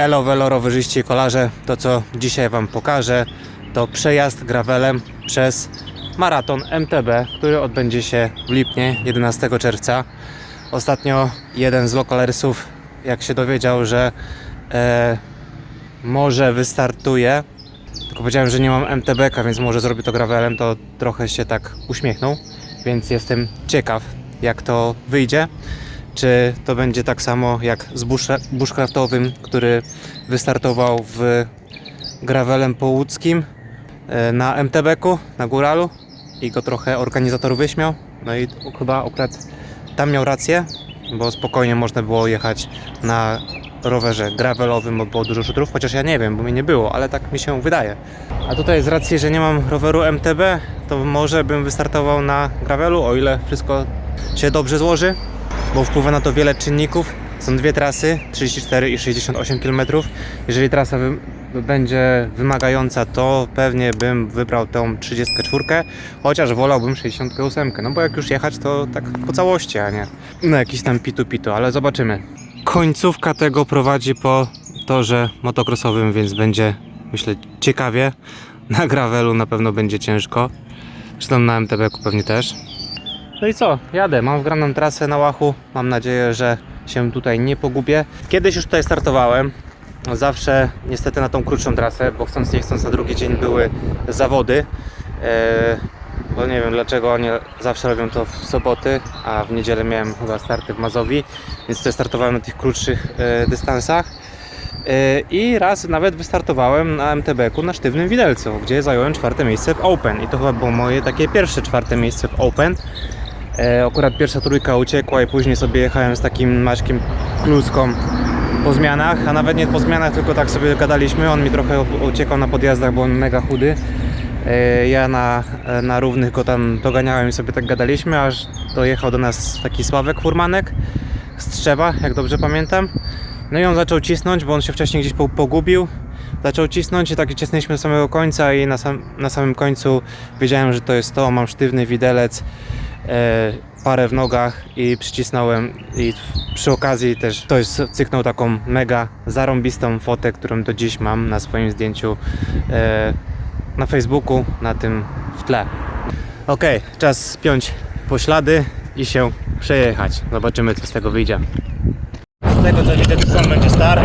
Elo, velo, rowerzyści i kolarze. To co dzisiaj Wam pokażę to przejazd gravelem przez maraton MTB, który odbędzie się w Lipnie 11 czerwca. Ostatnio jeden z lokalersów, jak się dowiedział, że e, może wystartuje, tylko powiedziałem, że nie mam MTB, więc może zrobię to gravelem, to trochę się tak uśmiechnął, więc jestem ciekaw, jak to wyjdzie. Czy to będzie tak samo jak z bush- bushcraftowym, który wystartował w gravelem połódzkim e, na MTB-ku, na Góralu i go trochę organizator wyśmiał. No i chyba akurat tam miał rację, bo spokojnie można było jechać na rowerze gravelowym, bo było dużo szutrów, chociaż ja nie wiem, bo mnie nie było, ale tak mi się wydaje. A tutaj z racji, że nie mam roweru MTB, to może bym wystartował na gravelu, o ile wszystko się dobrze złoży, bo wpływa na to wiele czynników. Są dwie trasy, 34 i 68 km. Jeżeli trasa wy- będzie wymagająca, to pewnie bym wybrał tą 34, chociaż wolałbym 68, no bo jak już jechać, to tak po całości, a nie na jakiś tam pitu-pitu, ale zobaczymy. Końcówka tego prowadzi po torze motocrossowym, więc będzie, myślę, ciekawie. Na gravelu na pewno będzie ciężko. Zresztą na MTB-ku pewnie też. No i co? Jadę. Mam wgraną trasę na łachu. Mam nadzieję, że się tutaj nie pogubię. Kiedyś już tutaj startowałem. Zawsze niestety na tą krótszą trasę, bo chcąc nie chcąc na drugi dzień były zawody. Eee, bo nie wiem dlaczego oni zawsze robią to w soboty, a w niedzielę miałem chyba starty w Mazowi, więc tutaj startowałem na tych krótszych e, dystansach. E, I raz nawet wystartowałem na MTB-ku na sztywnym widelcu, gdzie zająłem czwarte miejsce w Open. I to chyba było moje takie pierwsze czwarte miejsce w Open. E, akurat pierwsza trójka uciekła i później sobie jechałem z takim Maćkiem Kluską po zmianach, a nawet nie po zmianach, tylko tak sobie gadaliśmy. On mi trochę uciekał na podjazdach, bo on mega chudy. E, Ja na, na równych go tam doganiałem i sobie tak gadaliśmy, aż dojechał do nas taki Sławek Furmanek z Trzewa, jak dobrze pamiętam. No i on zaczął cisnąć, bo on się wcześniej gdzieś po- pogubił. Zaczął cisnąć i tak cisnęliśmy do samego końca i na, sam, na samym końcu wiedziałem, że to jest to. Mam sztywny widelec, parę w nogach i przycisnąłem i przy okazji też ktoś cyknął taką mega zarąbistą fotę, którą do dziś mam na swoim zdjęciu e, na Facebooku, na tym w tle. Ok, czas spiąć poślady i się przejechać. Zobaczymy co z tego wyjdzie. Z tego co widzę, to są będzie start.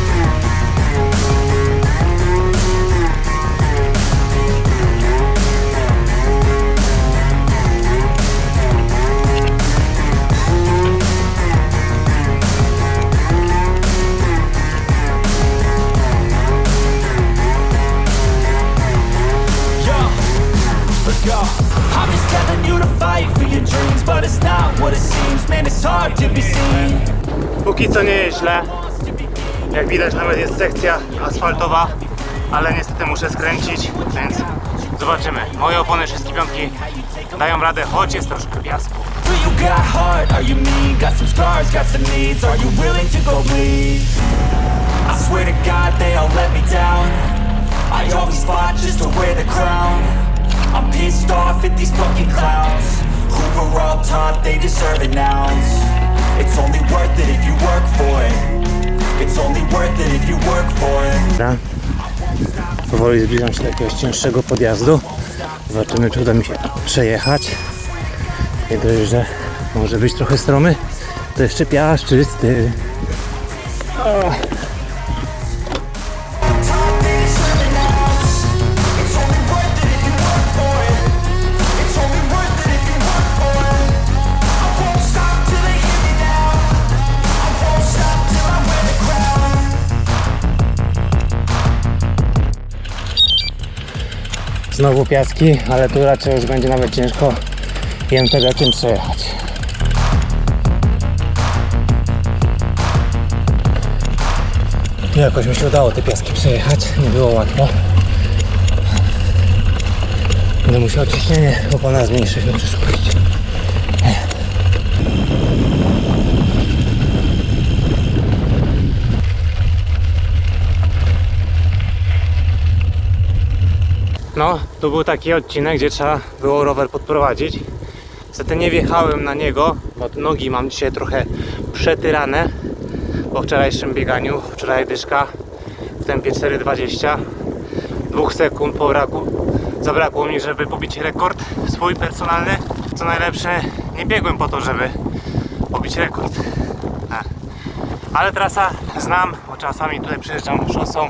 let's go. I'm just telling you to fight for your dreams, but it's not what it seems. Man, it's hard to be seen. Póki co nie jest źle. Jak widać nawet jest sekcja asfaltowa, ale niestety muszę skręcić, więc zobaczymy. Moje opony 35 dają radę, choć jest troszkę piasku. Got heart? Are you mean? Got some scars, got some needs. Are you willing to go bleed? I swear to God, they all let me down. I always fought just to wear the crown. Deserve an ounce. It's only worth it if you work for it. It's only worth it if you work for it. Dobra. Powoli zbliżam się do jakiegoś cięższego podjazdu. Zobaczymy, czy uda mi się przejechać. Nie dość, że może być trochę stromy, to jeszcze piaszczysty. O. piaski, ale tu raczej już będzie nawet ciężko jem tego czym przejechać. Jakoś mi się udało te piaski przejechać, nie było łatwo. Będę musiał ciśnienie opona zmniejszyć na przyszłość. No, tu był taki odcinek, gdzie trzeba było rower podprowadzić. Niestety nie wjechałem na niego, bo nogi mam dzisiaj trochę przetyrane po wczorajszym bieganiu. Wczoraj dyszka w tempie 4,20. Dwóch sekund pobrakło, zabrakło mi, żeby pobić rekord swój personalny. Co najlepsze, nie biegłem po to, żeby pobić rekord. Ale trasa znam, bo czasami tutaj przyjeżdżam szosą,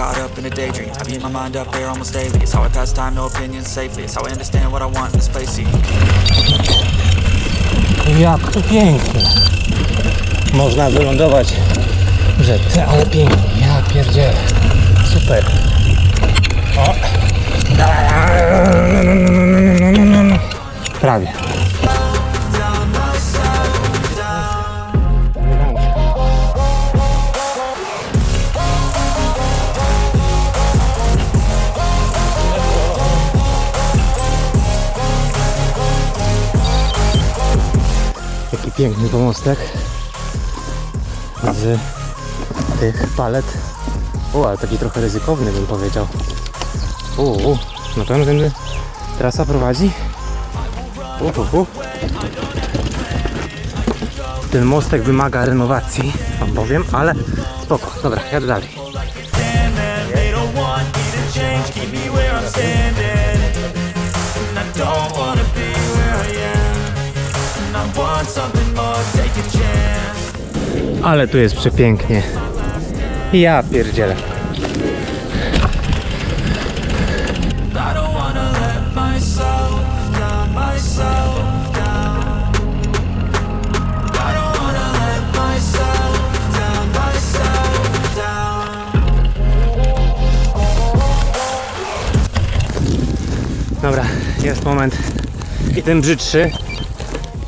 Caught up in a daydream, I beat my mind up there almost daily. It's how I pass time, no opinions safely. It's how I understand what I want in the space. See, Jak to pięknie. Można wylądować w rzece, ale pięknie. Ja pierdzielę. Super. O. Prawie. Jaki piękny pomostek z tych palet. O, ale taki trochę ryzykowny bym powiedział. U, u. no to tędy trasa prowadzi. U, u, u. Ten mostek wymaga renowacji, wam powiem, ale spoko. Dobra, jadę dalej. Ale tu jest przepięknie. Ja pierdzielę. Dobra, jest moment i ten brzydszy,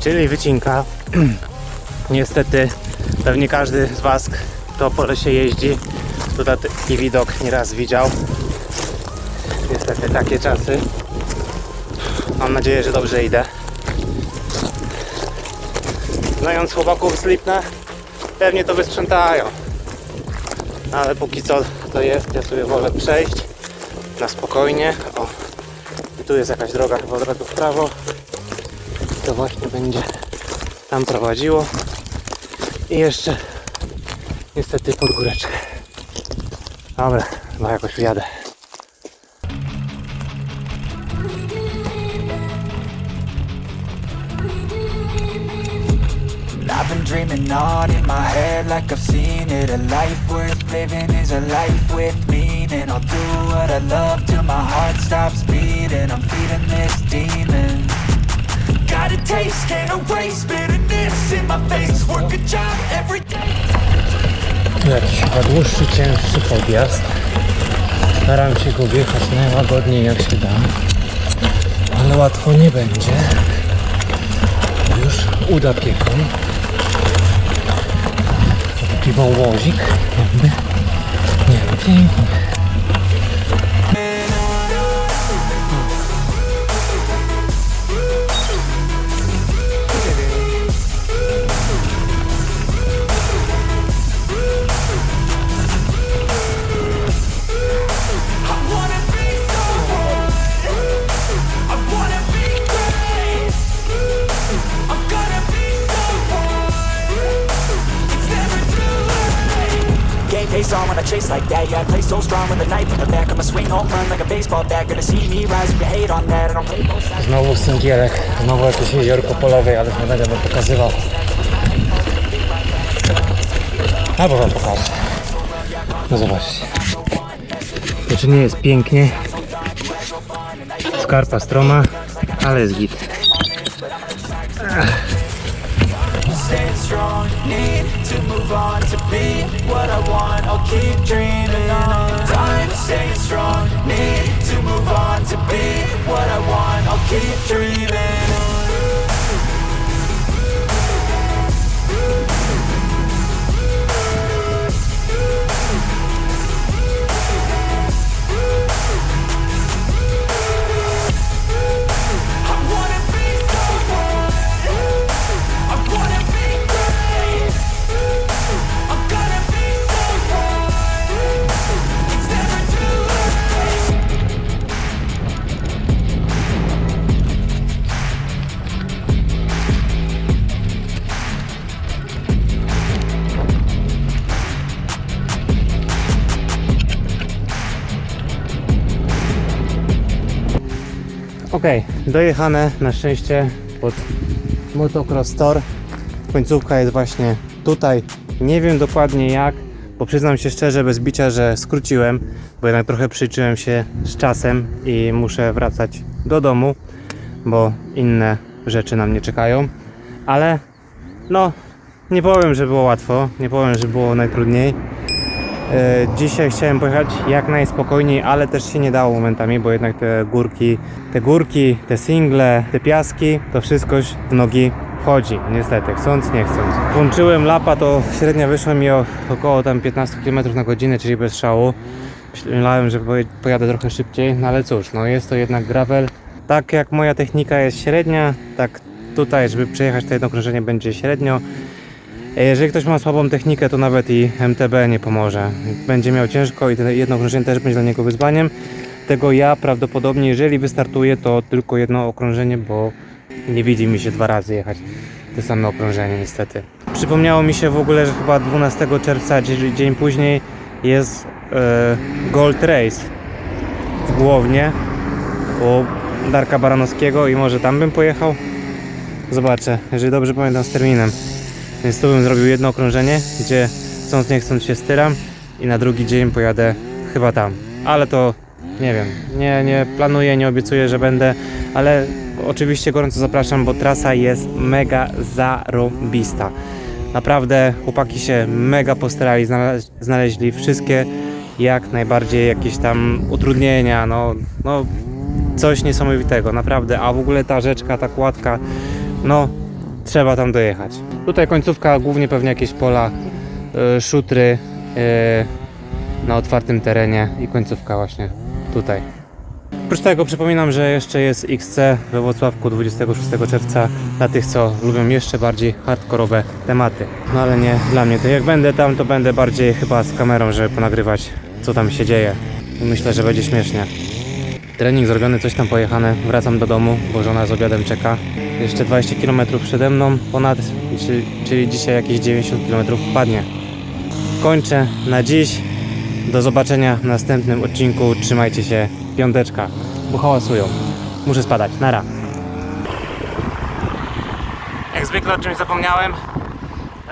czyli wycinka. Niestety, pewnie każdy z Was, kto po lesie jeździ, tutaj taki widok nieraz widział. Niestety takie czasy. Mam nadzieję, że dobrze idę. Znając chłopaków z pewnie to wysprzątają. Ale póki co to jest, ja sobie wolę przejść na spokojnie. O, i tu jest jakaś droga chyba od razu w prawo. To właśnie będzie tam prowadziło. I jeszcze niestety pod góreczkę. Dobra, no jakoś wjadę. I've been dreaming on in my head like I've seen it A life worth living is a life with meaning I'll do what I love till my heart stops beating I'm feeding this demon Taste, can't erase bitterness in my face Work a job every day jakiś chyba dłuższy, cięższy podjazd. Staram się go wjechać najłagodniej jak się da. Ale łatwo nie będzie. Już uda pieką. To taki wąwozik jakby. Nie wiem, Pięknie. That. Yeah, I play so strong with a knife in the back. I'ma swing home run like a baseball bat. Gonna see me rise you hate on that. I don't play both sides. Znowu sędzielek, znowu jakieś jeziorko polowe, ale nie będę wam pokazywał. Albo wam pokażę. No zobaczcie. Znaczy nie jest pięknie. Skarpa stroma, ale jest git. staying strong Need to move on to be what I want I'll keep dreaming want I'll Ok, dojechane na szczęście pod Motocross Tor. Końcówka jest właśnie tutaj. Nie wiem dokładnie jak, bo przyznam się szczerze, bez bicia, że skróciłem, bo jednak trochę przyczyłem się z czasem i muszę wracać do domu, bo inne rzeczy na mnie czekają. Ale no, nie powiem, że było łatwo, nie powiem, że było najtrudniej. E, Dzisiaj chciałem pojechać jak najspokojniej, ale też się nie dało momentami, bo jednak te górki, te górki, te single, te piaski, to wszystko w nogi wchodzi, niestety, chcąc, nie chcąc. Włączyłem lapa, to średnia wyszła mi o około tam 15 km na godzinę, czyli bez szału. Myślałem, że pojadę trochę szybciej, no ale cóż, no jest to jednak gravel. Tak jak moja technika jest średnia, tak tutaj, żeby przejechać to jedno krążenie będzie średnio. E, Jeżeli ktoś ma słabą technikę, to nawet i MTB nie pomoże. Będzie miał ciężko i jedno okrążenie też będzie dla niego wyzwaniem. Tego ja prawdopodobnie, jeżeli wystartuję, to tylko jedno okrążenie, bo nie widzi mi się dwa razy jechać te same okrążenie niestety. Przypomniało mi się w ogóle, że chyba 12 czerwca, dzie- dzień później jest e, Gold Race w Głownie u Darka Baranowskiego i może tam bym pojechał. Zobaczę, jeżeli dobrze pamiętam z terminem. Więc tu bym zrobił jedno okrążenie, gdzie chcąc nie chcąc się styram i na drugi dzień pojadę chyba tam. Ale to nie wiem, nie, nie planuję, nie obiecuję, że będę, ale oczywiście gorąco zapraszam, bo trasa jest mega zarąbista. Naprawdę chłopaki się mega postarali, znale- znaleźli wszystkie jak najbardziej jakieś tam utrudnienia, no, no coś niesamowitego, naprawdę. A w ogóle ta rzeczka, ta kładka, no trzeba tam dojechać. Tutaj końcówka, głównie pewnie jakieś pola, y, szutry y, na otwartym terenie i końcówka właśnie tutaj. Oprócz tego przypominam, że jeszcze jest XC we Wrocławku 26 czerwca dla tych, co lubią jeszcze bardziej hardkorowe tematy. No ale nie dla mnie. To jak będę tam, to będę bardziej chyba z kamerą, żeby ponagrywać, co tam się dzieje. I myślę, że będzie śmiesznie. Trening zrobiony, coś tam pojechane. Wracam do domu, bo żona z obiadem czeka. Jeszcze 20 km przede mną, ponad, czyli, dzisiaj jakieś 90 km wpadnie. Kończę na dziś. Do zobaczenia w następnym odcinku. Trzymajcie się. Piąteczka, bo hałasują. Muszę spadać. Nara. Jak zwykle o czymś zapomniałem.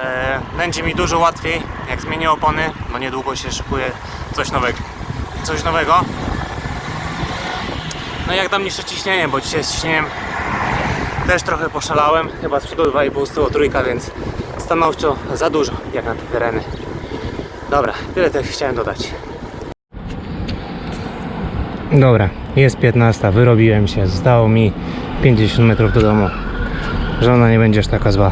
E, będzie mi dużo łatwiej, jak zmienię opony, bo niedługo się szykuje coś nowego. Coś nowego. No i jak dam niższe ciśnienie, bo dzisiaj z ciśnieniem też trochę poszalałem. Chyba z przodu 2,5 z trójka, więc stanowczo za dużo jak na te tereny. Dobra, tyle też chciałem dodać. Dobra, jest 15, wyrobiłem się, zostało mi 50 metrów do domu. Żona nie będziesz taka zła.